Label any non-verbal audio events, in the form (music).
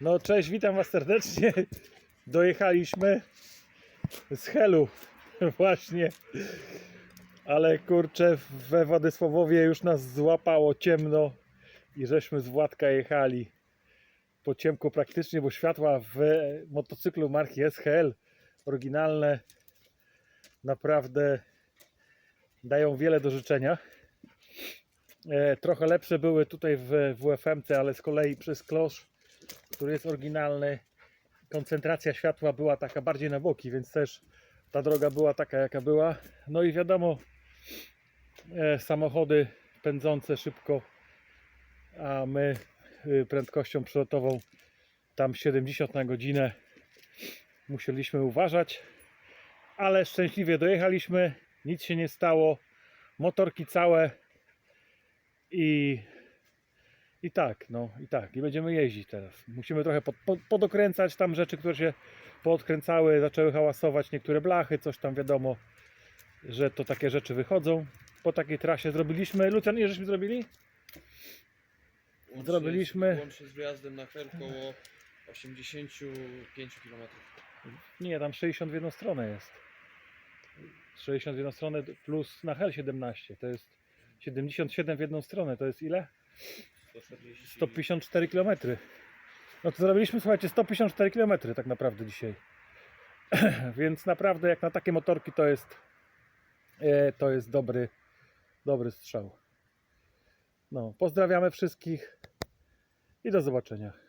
No cześć, witam Was serdecznie. Dojechaliśmy z Helu (laughs) właśnie. Ale kurczę, we Władysławowie już nas złapało ciemno i żeśmy z Władka jechali po ciemku praktycznie, bo światła w motocyklu marki SHL oryginalne naprawdę dają wiele do życzenia. E, trochę lepsze były tutaj w WFMC, ale z kolei przez klosz, który jest oryginalny, koncentracja światła była taka bardziej na boki, więc też ta droga była taka jaka była. No i wiadomo, e, samochody pędzące szybko, a my y, prędkością przelotową tam 70 na godzinę musieliśmy uważać, ale szczęśliwie dojechaliśmy, nic się nie stało, motorki całe i i tak, no i tak, i będziemy jeździć teraz. Musimy trochę pod, pod, podokręcać tam rzeczy, które się poodkręcały, zaczęły hałasować, niektóre blachy, coś tam wiadomo, że to takie rzeczy wychodzą. Po takiej trasie zrobiliśmy, Lucian, ile żeśmy zrobili? Łącznie Zrobiliśmy- Z, łącznie z wyjazdem na Hel około 85 km. Nie, tam 60 w jedną stronę jest. 60 w jedną stronę plus na hel 17, to jest 77 w jedną stronę, to jest ile? 140. 154 km. No to zrobiliśmy, słuchajcie, 154 km tak naprawdę dzisiaj. (clears throat) Więc naprawdę jak na takie motorki to jest e, to jest dobry dobry strzał. No, pozdrawiamy wszystkich i do zobaczenia.